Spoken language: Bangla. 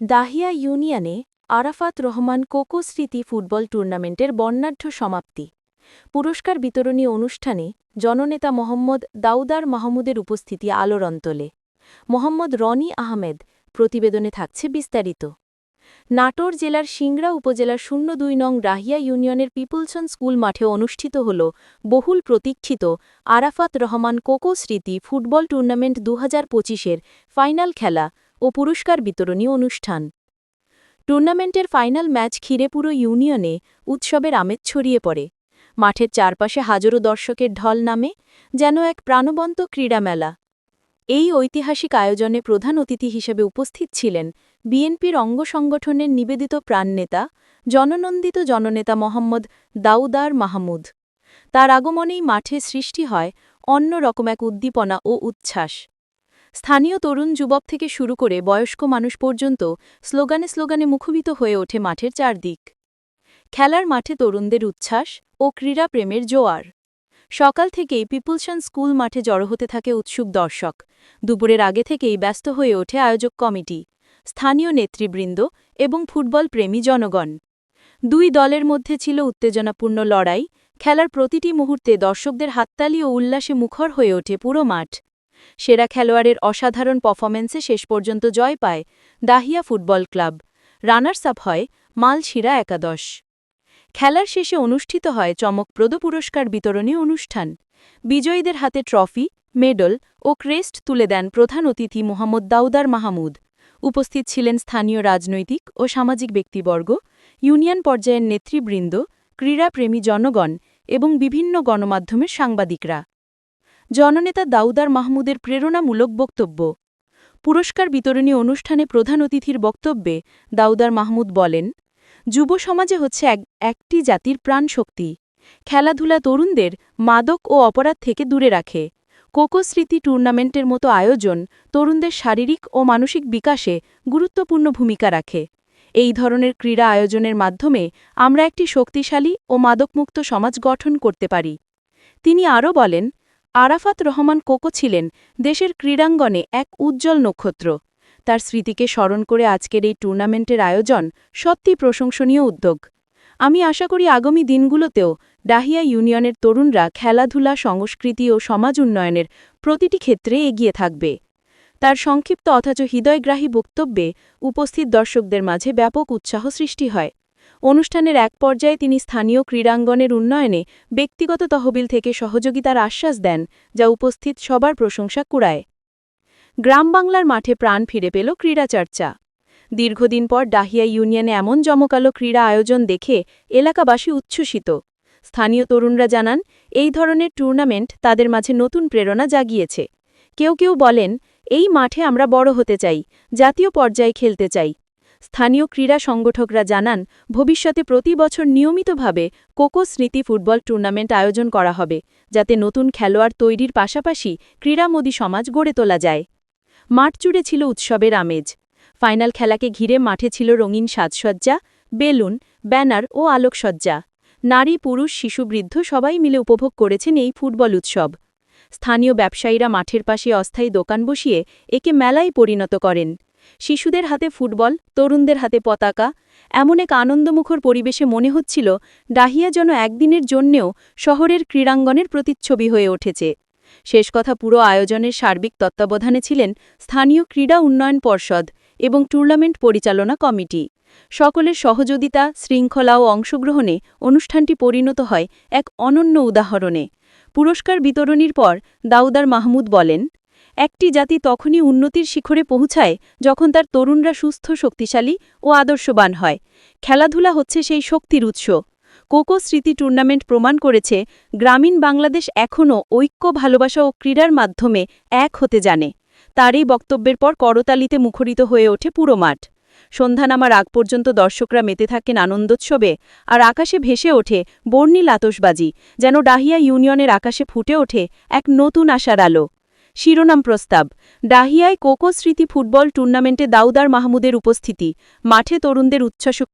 দাহিয়া ইউনিয়নে আরাফাত রহমান কোকো স্মৃতি ফুটবল টুর্নামেন্টের বর্ণাঢ্য সমাপ্তি। পুরস্কার বিতরণী অনুষ্ঠানে জননেতা মোহাম্মদ দাউদার মাহমুদের উপস্থিতি আলোড়ন তোলে। মোহাম্মদ রনি আহমেদ প্রতিবেদনে থাকছে বিস্তারিত। নাটোর জেলার সিংড়া উপজেলার শূন্য দুই নং রাহিয়া ইউনিয়নের পিপুলসন স্কুল মাঠে অনুষ্ঠিত হল বহুল প্রতীক্ষিত আরাফাত রহমান কোকো স্মৃতি ফুটবল টুর্নামেন্ট দু হাজার ফাইনাল খেলা ও পুরস্কার বিতরণী অনুষ্ঠান। টুর্নামেন্টের ফাইনাল ম্যাচ ঘিরে পুরো ইউনিয়নে উৎসবের আমেজ ছড়িয়ে পড়ে। মাঠের চারপাশে হাজারো দর্শকের ঢল নামে যেন এক প্রাণবন্ত ক্রীড়া মেলা এই ঐতিহাসিক আয়োজনে প্রধান অতিথি হিসেবে উপস্থিত ছিলেন বিএনপির অঙ্গ সংগঠনের নিবেদিত প্রাণনেতা, জননন্দিত জননেতা মোহাম্মদ দাউদার মাহমুদ। তার আগমনেই মাঠে সৃষ্টি হয় অন্য রকম এক উদ্দীপনা ও উচ্ছ্বাস। স্থানীয় তরুণ যুবক থেকে শুরু করে বয়স্ক মানুষ পর্যন্ত স্লোগানে স্লোগানে মুখরিত হয়ে ওঠে মাঠের চারদিক। খেলার মাঠে তরুণদের উচ্ছ্বাস ও ক্রীড়া প্রেমের জোয়ার। সকাল থেকেই পিপুলসন স্কুল মাঠে জড়ো হতে থাকে উৎসুক দর্শক। দুপুরের আগে থেকেই ব্যস্ত হয়ে ওঠে আয়োজক কমিটি, স্থানীয় নেতৃবৃন্দ এবং ফুটবল প্রেমী জনগণ। দুই দলের মধ্যে ছিল উত্তেজনাপূর্ণ লড়াই। খেলার প্রতিটি মুহূর্তে দর্শকদের হাততালি ও উল্লাসে মুখর হয়ে ওঠে পুরো মাঠ। সেরা খেলোয়াড়ের অসাধারণ পারফরম্যান্সে শেষ পর্যন্ত জয় পায় Dahiya football club. Runners up হয় মালশিরা একাদশ। খেলার শেষে অনুষ্ঠিত হয় চমকপ্রদ পুরস্কার বিতরণী অনুষ্ঠান। বিজয়ীদের হাতে ট্রফি, মেডল ও ক্রেস্ট তুলে দেন প্রধান অতিথি মোহাম্মদ দাউদার মাহমুদ। উপস্থিত ছিলেন স্থানীয় রাজনৈতিক ও সামাজিক ব্যক্তিবর্গ, ইউনিয়ন পর্যায়ের নেতৃবৃন্দ, ক্রীড়াপ্রেমী জনগণ এবং বিভিন্ন গণমাধ্যমের সাংবাদিকরা। জননেতা দাউদার মাহমুদের প্রেরণামূলক বক্তব্য। পুরস্কার বিতরণী অনুষ্ঠানে প্রধান অতিথির বক্তব্যে দাউদার মাহমুদ বলেন, যুব সমাজে হচ্ছে এক, একটি জাতির প্রাণশক্তি। খেলাধুলা তরুণদের মাদক ও অপরাধ থেকে দূরে রাখে। কোকো স্মৃতি টুর্নামেন্টের মতো আয়োজন তরুণদের শারীরিক ও মানসিক বিকাশে গুরুত্বপূর্ণ ভূমিকা রাখে। এই ধরনের ক্রীড়া আয়োজনের মাধ্যমে আমরা একটি শক্তিশালী ও মাদকমুক্ত সমাজ গঠন করতে পারি। তিনি আরও বলেন আরাফাত রহমান কোকো ছিলেন দেশের ক্রীড়াঙ্গনে এক উজ্জ্বল নক্ষত্র। তার স্মৃতিকে স্মরণ করে আজকের এই টুর্নামেন্টের আয়োজন সত্যি প্রশংসনীয় উদ্যোগ। আমি আশা করি আগামী দিনগুলোতেও ডাহিয়া ইউনিয়নের তরুণরা খেলাধুলা, সংস্কৃতি ও সমাজ উন্নয়নের প্রতিটি ক্ষেত্রে এগিয়ে থাকবে। তার সংক্ষিপ্ত অথচ হৃদয়গ্রাহী বক্তব্যে উপস্থিত দর্শকদের মাঝে ব্যাপক উৎসাহ সৃষ্টি হয়। অনুষ্ঠানের এক পর্যায়ে তিনি স্থানীয় ক্রীড়াঙ্গনের উন্নয়নে ব্যক্তিগত তহবিল থেকে সহযোগিতার আশ্বাস দেন, যা উপস্থিত সবার প্রশংসা কুড়ায়। গ্রাম বাংলার মাঠে প্রাণ ফিরে পেল ক্রীড়াচর্চা দীর্ঘদিন পর ডাহিয়া ইউনিয়নে এমন জমকালো ক্রীড়া আয়োজন দেখে এলাকাবাসী উচ্ছ্বসিত। স্থানীয় তরুণরা জানান, এই ধরনের টুর্নামেন্ট তাদের মাঝে নতুন প্রেরণা জাগিয়েছে। কেউ কেউ বলেন, এই মাঠে আমরা বড় হতে চাই, জাতীয় পর্যায়ে খেলতে চাই। স্থানীয় ক্রীড়া সংগঠকরা জানান, ভবিষ্যতে প্রতি বছর নিয়মিতভাবে কোকো স্মৃতি ফুটবল টুর্নামেন্ট আয়োজন করা হবে, যাতে নতুন খেলোয়াড় তৈরির পাশাপাশি ক্রীড়ামোদী সমাজ গড়ে তোলা যায়। মাঠ জুড়ে ছিল উৎসবের আমেজ। ফাইনাল খেলাকে ঘিরে মাঠে ছিল রঙিন সাজসজ্জা, বেলুন, ব্যানার ও আলোকসজ্জা। নারী, পুরুষ, শিশু, বৃদ্ধ সবাই মিলে উপভোগ করেছেন এই ফুটবল উৎসব। স্থানীয় ব্যবসায়ীরা মাঠের পাশে অস্থায়ী দোকান বসিয়ে একে মেলায় পরিণত করেন। শিশুদের হাতে ফুটবল, তরুণদের হাতে পতাকা, এমন এক আনন্দমুখর পরিবেশে মনে হচ্ছিল ডাহিয়া যেন একদিনের জন্যেও শহরের ক্রীড়াঙ্গনের প্রতিচ্ছবি হয়ে উঠেছে। শেষ কথা পুরো আয়োজনের সার্বিক তত্ত্বাবধানে ছিলেন স্থানীয় ক্রীড়া উন্নয়ন পর্ষদ এবং টুর্নামেন্ট পরিচালনা কমিটি। সকলের সহযোগিতা, শৃঙ্খলা ও অংশগ্রহণে অনুষ্ঠানটি পরিণত হয় এক অনন্য উদাহরণে। পুরস্কার বিতরণীর পর দাউদার মাহমুদ বলেন একটি জাতি তখনই উন্নতির শিখরে পৌঁছায় যখন তার তরুণরা সুস্থ, শক্তিশালী ও আদর্শবান হয়। খেলাধুলা হচ্ছে সেই শক্তির উৎস। কোকো স্মৃতি টুর্নামেন্ট প্রমাণ করেছে, গ্রামীণ বাংলাদেশ এখনও ঐক্য, ভালোবাসা ও ক্রীড়ার মাধ্যমে এক হতে জানে। তার এই বক্তব্যের পর করতালিতে মুখরিত হয়ে ওঠে পুরো মাঠ। সন্ধ্যা নামার আগ পর্যন্ত দর্শকরা মেতে থাকেন আনন্দোৎসবে আর আকাশে ভেসে ওঠে বর্ণিল আতসবাজি যেন ডাহিয়া ইউনিয়নের আকাশে ফুটে ওঠে এক নতুন আশার আলো। শিরোনাম প্রস্তাব। ডাহিয়ায় কোকো স্মৃতি ফুটবল টুর্নামেন্টে দাউদার মাহমুদের উপস্থিতি। মাঠে তরুণদের উচ্ছ্বাস